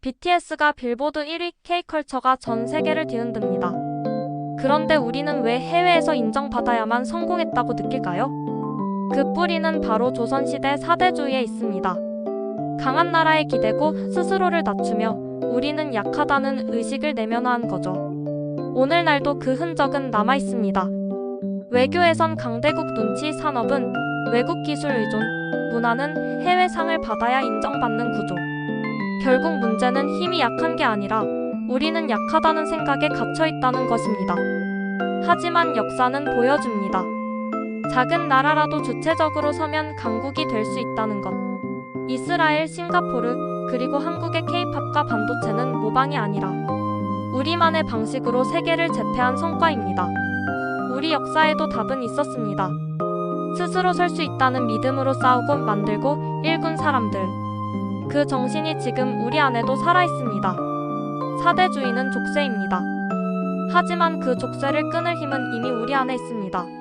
BTS가 빌보드 1위 K컬처가 전 세계를 뒤흔듭니다. 그런데 우리는 왜 해외에서 인정받아야만 성공했다고 느낄까요? 그 뿌리는 바로 조선시대 사대주의에 있습니다. 강한 나라에 기대고 스스로를 낮추며 우리는 약하다는 의식을 내면화한 거죠. 오늘날도 그 흔적은 남아 있습니다. 외교에선 강대국 눈치, 산업은 외국 기술 의존, 문화는 해외상을 받아야 인정받는 구조. 결국 문제는 힘이 약한 게 아니라 우리는 약하다는 생각에 갇혀 있다는 것입니다. 하지만 역사는 보여줍니다. 작은 나라라도 주체적으로 서면 강국이 될 수 있다는 것. 이스라엘, 싱가포르, 그리고 한국의 케이팝과 반도체는 모방이 아니라 우리만의 방식으로 세계를 제패한 성과입니다. 우리 역사에도 답은 있었습니다. 스스로 설 수 있다는 믿음으로 싸우고 만들고 일군 사람들. 그 정신이 지금 우리 안에도 살아 있습니다. 사대주의는 족쇄입니다. 하지만 그 족쇄를 끊을 힘은 이미 우리 안에 있습니다.